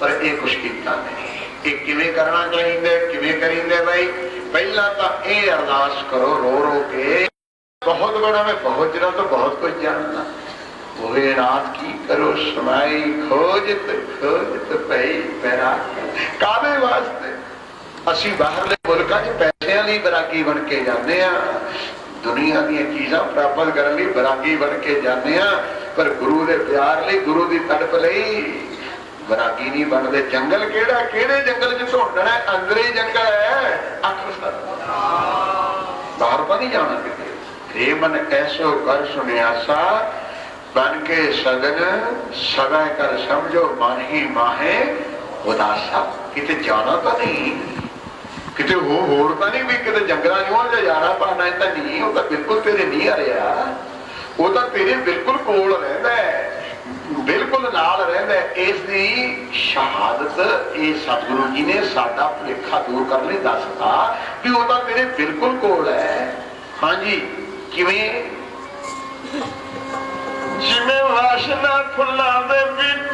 ਪਰ ਇਹ ਕੁਛ ਕੀਤਾ ਨਹੀਂ। ਇਹ ਕਿਵੇਂ ਕਰਨਾ ਚਾਹੀਦਾ ਕਿਵੇਂ ਕਰੀਂਦੇ ਬਈ? ਪਹਿਲਾਂ ਤਾਂ ਇਹ ਅਰਦਾਸ ਕਰੋ, ਰੋ ਰੋ ਕੇ। ਬਹੁਤ ਬੜਾ ਮੈਂ ਬਹੁਤ ਜਨਾ ਤੋਂ ਬਹੁਤ ਕੁਝ ਜਾਣਦਾ। ਹੋਏ ਰਾਤ ਕੀ ਕਰੋ ਸੁਣਾਈ ਖੋਜਤ ਖੋਜਤ ਪਈ ਪੈਰਾ ਕਾਦੇ ਵਾਸਤੇ? ਅਸੀਂ ਬਾਹਰਲੇ ਮੁਲਕਾਂ 'ਚ ਪੈਸਿਆਂ ਲਈ ਬਰਾਗੀ ਬਣ ਕੇ ਜਾਂਦੇ ਆ ਦੁਨੀਆ ਦੀਆਂ ਚੀਜ਼ਾਂ ਪ੍ਰਾਪਤ ਕਰਨ ਲਈ ਬਰਾਗੀ ਬਣ ਕੇ ਜਾਂਦੇ ਆ ਪਰ ਗੁਰੂ ਦੇ ਪਿਆਰ ਲਈ, ਗੁਰੂ ਦੀ ਤੜਪ ਲਈ ਬਰਾਕੀ ਨਹੀਂ ਬਣਦੇ। ਜੰਗਲ ਕਿਹੜਾ? ਕਿਹੜੇ ਜੰਗਲ 'ਚ ਢੋਂਡਣਾ ਅੰਦਰ ਹੀ ਜੰਗਲ ਹੈ। ਅੱਖ ਸਰ ਬਾਹਰ ਤਾਂ ਨਹੀਂ ਜਾਣਾ ਕਿਤੇ। ਰੇ ਮਨ, ਐਸੋ ਕਰ ਸੁਨਿਆਸਾ ਬਨ ਕੇ ਸਗਨ, ਸਦਾ ਕਰ ਸਮਝੋ ਮਨ ਹੀ ਮਾਹੇ ਉਦਾਸਾ। ਕਿਤੇ ਜਾਣਾ ਤਾਂ ਨਹੀਂ। ਕਿਤੇ ਹੋ ਹੋਰ ਤਾਂ ਨਹੀਂ ਵੀ ਕਿਤੇ ਜੰਗਲਾਂ ਜਿਉਂ ਜਾਂ ਯਾਰਾ ਪਾਣਾ ਤਾਂ ਨਹੀਂ, ਉਹ ਤਾਂ ਬਿਲਕੁਲ ਤੇਰੇ ਨਹੀਂ ਆ ਰਿਹਾ। ਉਹ ਤਾਂ ਤੇਰੇ ਬਿਲਕੁਲ ਕੋਲ ਰਹਿੰਦਾ ਹੈ। ਬਿਲਕੁਲ ਨਾਲ ਰਹਿੰਦਾ ਇਸ ਦੀ ਸ਼ਹਾਦਤ ਇਹ ਸਤਿਗੁਰੂ ਜੀ ਨੇ ਸਾਡਾ ਭੁਲੇਖਾ ਦੂਰ ਕਰਨ ਲਈ ਦੱਸਤਾ ਵੀ ਉਹ ਤਾਂ ਤੇਰੇ ਬਿਲਕੁਲ ਕੋਲ ਹੈ। ਹਾਂਜੀ, ਕਿਵੇਂ? ਜਿਵੇਂ ਵਾਸ਼ਨਾ ਫੁੱਲਾਂ ਦੇ ਵਿੱਚ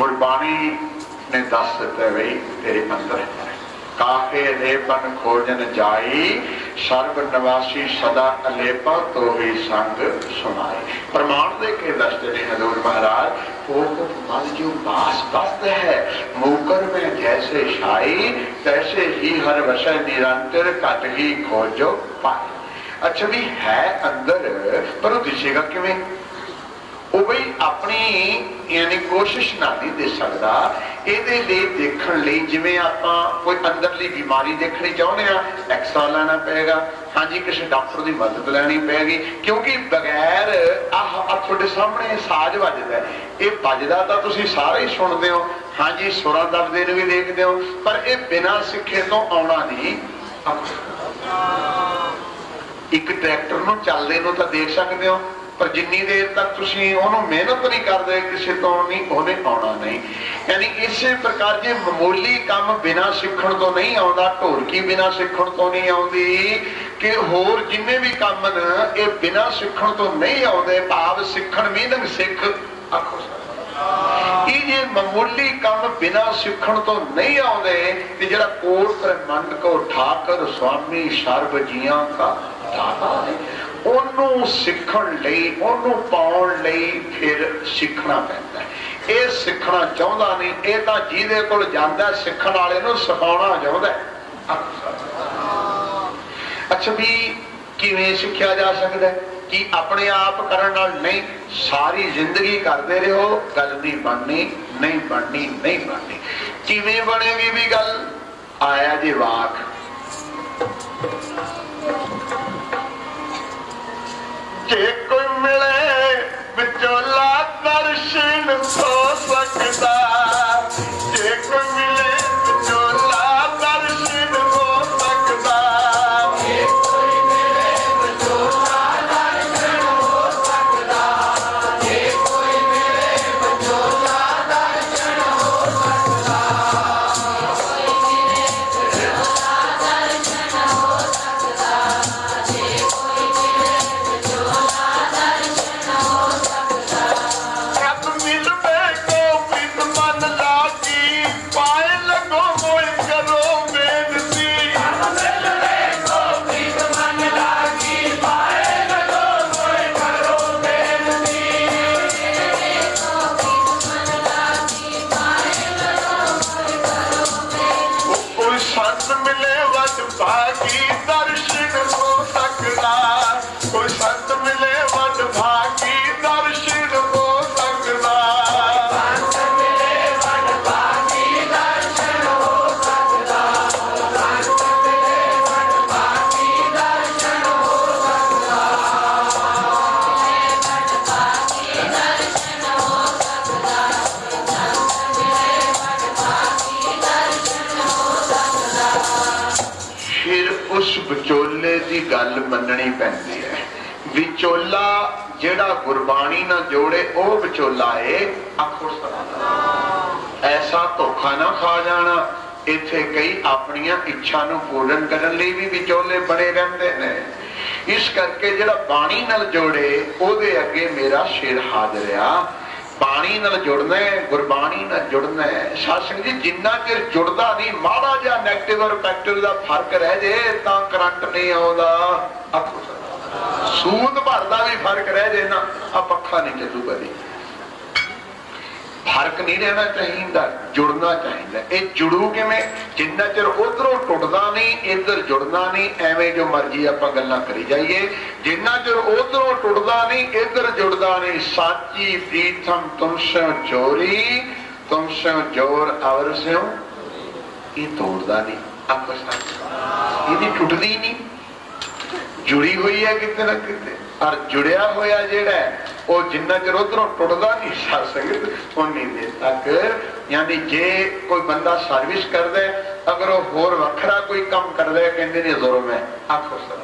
ਗੁਰਬਾਣੀ ਨੇ ਦੱਸ ਦਿੱਤਾ ਵੀ ਤੇਰੇ ਅੰਦਰ ਹੈ। ਕਾਹੇ ਰੇਪਨ ਖੋਜਨ ਜਾਈ, ਸਰਬ ਨਿਵਾਸੀ ਸਦਾ ਅਲੇਪਾ ਤੋਹੀ ਸੰਗ ਸੁਣਾਈ ਪ੍ਰਮਾਣ ਦੇ ਕੇ ਦੱਸਦੇ ਨੇ ਹਜ਼ੂਰ ਮਹਾਰਾਜ, ਫੋਕ ਮਨ ਜੋ ਬਾਸ ਬਸਤ ਹੈ, ਮੂਕਰ ਮੈਂ ਜੈਸੇ ਛਾਈ, ਤੈਸੇ ਹੀ ਹਰ ਵਸੈ ਨਿਰੰਤਰ ਘਟ ਹੀ ਖੋਜੋ ਪਾਈ। ਅੱਛਾ ਵੀ ਹੈ ਅੰਦਰ, ਪਰ ਉਹ ਦਿਸੇਗਾ ਕਿਵੇਂ? ਉਹ ਬਈ ਆਪਣੀ, ਯਾਨੀ ਕੋਸ਼ਿਸ਼ ਨਾਲ ਨਹੀਂ ਦੇ ਸਕਦਾ। ਇਹਦੇ ਲਈ ਦੇਖਣ ਲਈ ਜਿਵੇਂ ਆਪਾਂ ਕੋਈ ਅੰਦਰਲੀ ਬਿਮਾਰੀ ਦੇਖਣੀ ਚਾਹੁੰਦੇ ਆ ਐਕਸਰਾ ਲੈਣਾ ਪਏਗਾ। ਹਾਂਜੀ, ਕਿਸੇ ਡਾਕਟਰ ਦੀ ਮਦਦ ਲੈਣੀ ਪਏਗੀ। ਕਿਉਂਕਿ ਬਗੈਰ ਆਹ ਤੁਹਾਡੇ ਸਾਹਮਣੇ ਸਾਜ਼ ਵੱਜਦਾ ਇਹ ਵੱਜਦਾ ਤਾਂ ਤੁਸੀਂ ਸਾਰੇ ਹੀ ਸੁਣਦੇ ਹੋ। ਹਾਂਜੀ, ਸੁਰਾਂ ਦਬਦੇ ਨੂੰ ਵੀ ਦੇਖਦੇ ਹੋ। ਪਰ ਇਹ ਬਿਨਾਂ ਸਿੱਖੇ ਤੋਂ ਆਉਣਾ ਨਹੀਂ। ਇੱਕ ਟਰੈਕਟਰ ਨੂੰ ਚੱਲਦੇ ਨੂੰ ਤਾਂ ਦੇਖ ਸਕਦੇ ਹੋ। ਪਰ ਜਿੰਨੀ ਦੇਰ ਤੱਕ ਤੁਸੀਂ ਉਹਨੂੰ ਮਿਹਨਤ ਨਹੀਂ ਕਰਦੇ, ਕਿਸੇ ਤੋਂ ਨਹੀਂ ਉਹਨੇ ਆਉਣਾ ਨਹੀਂ। ਯਾਨੀ ਇਸੇ ਪ੍ਰਕਾਰ ਜੇ ਮਾਮੂਲੀ ਕੰਮ ਬਿਨਾਂ ਸਿੱਖਣ ਤੋਂ ਨਹੀਂ ਆਉਂਦਾ ਢੋਲਕੀ ਬਿਨਾਂ ਸਿੱਖਣ ਤੋਂ ਨਹੀਂ ਆਉਂਦੀ, ਕਿ ਹੋਰ ਜਿੰਨੇ ਵੀ ਕੰਮ ਨੇ, ਇਹ ਬਿਨਾਂ ਸਿੱਖਣ ਤੋਂ ਨਹੀਂ ਆਉਂਦੇ, ਭਾਵ ਸਿੱਖਣ ਮੀਨਿੰਗ ਸਿੱਖ ਆਖੋ ਇਹ ਜੇ ਮਾਮੂਲੀ ਕੰਮ ਬਿਨਾਂ ਸਿੱਖਣ ਤੋਂ ਨਹੀਂ ਆਉਂਦੇ, ਤੇ ਜਿਹੜਾ ਕੋਟ ਪ੍ਰਮੰਡ ਕੋ ਠਾਕਰ ਸੁਆਮੀ ਸਰਬ ਜੀਆਂ ਦਾ ਦਾਤਾ ਹੈ ਉਹਨੂੰ ਸਿੱਖਣ ਲਈ, ਉਹਨੂੰ ਪਾਉਣ ਲਈ ਫਿਰ ਸਿੱਖਣਾ ਪੈਂਦਾ। ਇਹ ਸਿੱਖਣਾ ਚਾਹੁੰਦਾ ਨਹੀਂ, ਇਹ ਤਾਂ ਜਿਹਦੇ ਕੋਲ ਜਾਂਦਾ, ਸਿੱਖਣ ਵਾਲੇ ਨੂੰ ਸਿਖਾਉਣਾ ਚਾਹੁੰਦਾ ਅੱਛਾ ਵੀ ਕਿਵੇਂ ਸਿੱਖਿਆ ਜਾ ਸਕਦਾ ਹੈ? ਕਿ ਆਪਣੇ ਆਪ ਕਰਨ ਨਾਲ ਨਹੀਂ, ਸਾਰੀ ਜ਼ਿੰਦਗੀ ਕਰਦੇ ਰਹੋ, ਗੱਲ ਨਹੀਂ ਬਣਨੀ ਨਹੀਂ ਬਣਨੀ ਨਹੀਂ ਬਣਨੀ। ਕਿਵੇਂ ਬਣੇਗੀ ਵੀ ਗੱਲ? ਆਇਆ ਜੀ ਵਾਕ। को मिले विचोला ਉਸ ਵਿਚੋਲੇ ਦੀ ਗੱਲ ਮੰਨਣੀ ਪੈਂਦੀ ਹੈ। ਵਿਚੋਲਾ ਜਿਹੜਾ ਗੁਰਬਾਣੀ ਨਾਲ ਜੋੜੇ, ਉਹ ਵਿਚੋਲਾ ਏ ਆਖੋ ਸਤਿ ਐਸਾ ਧੋਖਾ ਨਾ ਖਾ ਜਾਣਾ। ਇੱਥੇ ਕਈ ਆਪਣੀਆਂ ਇੱਛਾ ਨੂੰ ਪੂਰਨ ਕਰਨ ਲਈ ਵੀ ਵਿਚੋਲੇ ਬਣੇ ਰਹਿੰਦੇ ਨੇ। ਇਸ ਕਰਕੇ ਜਿਹੜਾ ਬਾਣੀ ਨਾਲ ਜੋੜੇ, ਉਹਦੇ ਅੱਗੇ ਮੇਰਾ ਸ਼ੇਰ ਹਾਜ਼ਰ ਆ। ਬਾਣੀ ਨਾਲ ਜੁੜਨਾ ਹੈ, ਗੁਰਬਾਣੀ ਨਾਲ ਜੁੜਨਾ ਹੈ ਸਾਧ ਜੀ, ਜਿੰਨਾ ਚਿਰ ਜੁੜਦਾ ਨਹੀਂ, ਮਾੜਾ ਜਿਹਾ ਨੈਗੇਟਿਵ ਔਰ ਪੋਜ਼ਿਟਿਵ ਦਾ ਫ਼ਰਕ ਰਹਿ ਜੇ, ਤਾਂ ਕਰੰਟ ਨਹੀਂ ਆਉਂਦਾ ਸੂਤ ਸਤਿ। ਸੂਦ ਭਰਦਾ ਵੀ ਫ਼ਰਕ ਰਹਿ ਜੇ ਨਾ ਆ ਪੱਖਾ ਨਹੀਂ ਚੱਲੂਗਾ ਜੀ ਫ਼ਰਕ ਨਹੀਂ ਰਹਿਣਾ ਚਾਹੀਦਾ, ਜੁੜਨਾ ਚਾਹੀਦਾ। ਇਹ ਜੁੜੂ ਕਿਵੇਂ? ਜਿੰਨਾ ਚਿਰ ਉਧਰੋਂ ਟੁੱਟਦਾ ਨਹੀਂ, ਇੱਧਰ ਜੁੜਨਾ ਨਹੀਂ, ਐਵੇਂ ਜੋ ਮਰਜ਼ੀ ਆਪਾਂ ਗੱਲਾਂ ਕਰੀ ਜਾਈਏ। ਜਿੰਨਾ ਚਿਰ ਉਧਰੋਂ ਟੁੱਟਦਾ ਨਹੀਂ, ਇੱਧਰ ਜੁੜਦਾ ਨਹੀਂ, ਸਾਚੀ ਪ੍ਰੀਤਮ ਤੁਮ ਚੋਰੀ, ਤੁਮ ਜੋਰ ਅਵਰ ਸਿਓ ਇਹ ਤੋੜਦਾ ਨਹੀਂ ਆਪਸ ਵਿੱਚ ਇਹਦੀ ਟੁੱਟਦੀ ਨਹੀਂ। ਜੁੜੀ ਹੋਈ ਹੈ ਕਿਤੇ ਨਾ ਕਿਤੇ। ਔਰ ਜੁੜਿਆ ਹੋਇਆ ਜਿਹੜਾ ਉਹ ਜਿੰਨਾ ਚਿਰ ਉਧਰੋਂ ਟੁੱਟਦਾ ਨਹੀਂ ਸਾ ਸੰਗਤ ਉਨੀ ਦੇਰ ਤੱਕ। ਯਾਨੀ ਜੇ ਕੋਈ ਬੰਦਾ ਸਰਵਿਸ ਕਰਦਾ ਅਗਰ ਉਹ ਹੋਰ ਵੱਖਰਾ ਕੋਈ ਕੰਮ ਕਰਦਾ ਕਹਿੰਦੇ ਨੇ ਜ਼ੁਲਮ ਹੈ। ਆਖੋ ਸਰ।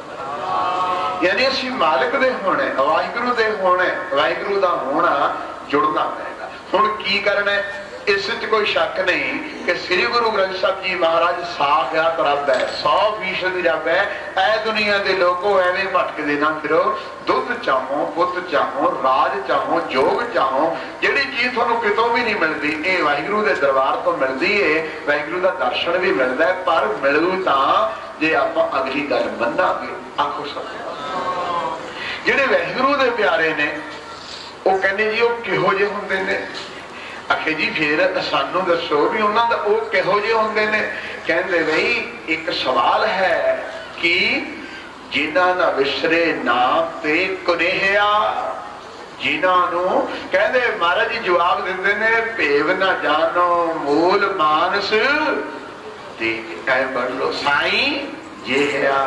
ਯਾਨੀ ਅਸੀਂ ਮਾਲਕ ਦੇ ਹੋਣੇ ਵਾਹਿਗੁਰੂ ਦੇ ਹੋਣੇ ਵਾਹਿਗੁਰੂ ਦਾ ਹੋਣਾ ਜੁੜਨਾ ਪਏਗਾ ਹੁਣ ਕੀ ਕਰਨਾ ਹੈ? ਇਸ ਵਿੱਚ ਕੋਈ ਸ਼ੱਕ ਨਹੀਂ ਕਿ ਸ੍ਰੀ ਗੁਰੂ ਗ੍ਰੰਥ ਸਾਹਿਬ ਜੀ ਮਹਾਰਾਜ ਸਾਖਿਆਤ ਰੱਬ ਹੈ 100% ਰੱਬ ਹੈ। ਐ ਦੁਨੀਆ ਦੇ ਲੋਕੋ ਐਵੇਂ ਭਟਕਦੇ ਨਾ ਫਿਰੋ। ਦੁੱਧ ਚਾਹੋ, ਪੁੱਤ ਚਾਹੋ, ਰਾਜ ਚਾਹੋ, ਜੋਗ ਚਾਹੋ। ਜਿਹੜੀ ਚੀਜ਼ ਤੁਹਾਨੂੰ ਕਿਤੋਂ ਵੀ ਨਹੀਂ ਮਿਲਦੀ, ਇਹ ਵਾਹਿਗੁਰੂ ਦੇ ਦਰਬਾਰ ਤੋਂ ਮਿਲਦੀ ਏ। ਵਾਹਿਗੁਰੂ ਦਾ ਦਰਸ਼ਨ ਵੀ ਮਿਲਦਾ ਹੈ, ਪਰ ਮਿਲੂ ਤਾਂ ਜੇ ਆਪਾਂ ਅਗਲੀ ਗੱਲ ਮੰਨਾਂਗੇ। ਆਖੋ ਸਭ ਜਿਹੜੇ ਵਾਹਿਗੁਰੂ ਦੇ ਪਿਆਰੇ ਨੇ, ਉਹ ਕਹਿੰਦੇ ਜੀ, ਉਹ ਕਿਹੋ ਜਿਹੇ ਹੁੰਦੇ ਨੇ? ਆਖੇ ਜੀ, ਫਿਰ ਸਾਨੂੰ ਦੱਸੋ ਵੀ ਉਹਨਾਂ ਦਾ ਉਹ ਕਿਹੋ ਜਿਹੇ ਹੁੰਦੇ ਨੇ। ਕਹਿੰਦੇ ਬਈ ਇੱਕ ਸਵਾਲ ਹੈ ਕਿ ਜਿਨ੍ਹਾਂ ਦਾ ਵਿਸਰੇ ਨਾਮ ਤੇ ਕੁਨੇਹਿਆ, ਜਿਨ੍ਹਾਂ ਨੂੰ ਕਹਿੰਦੇ ਮਹਾਰਾਜ ਜੀ ਜਵਾਬ ਦਿੰਦੇ ਨੇ, ਭੇਵ ਨਾ ਜਾਣੋ ਮੂਲ ਮਾਨਸ। ਦੇਖ ਐ ਪੜ ਲੋ ਸਾਈ ਜਿਹਾ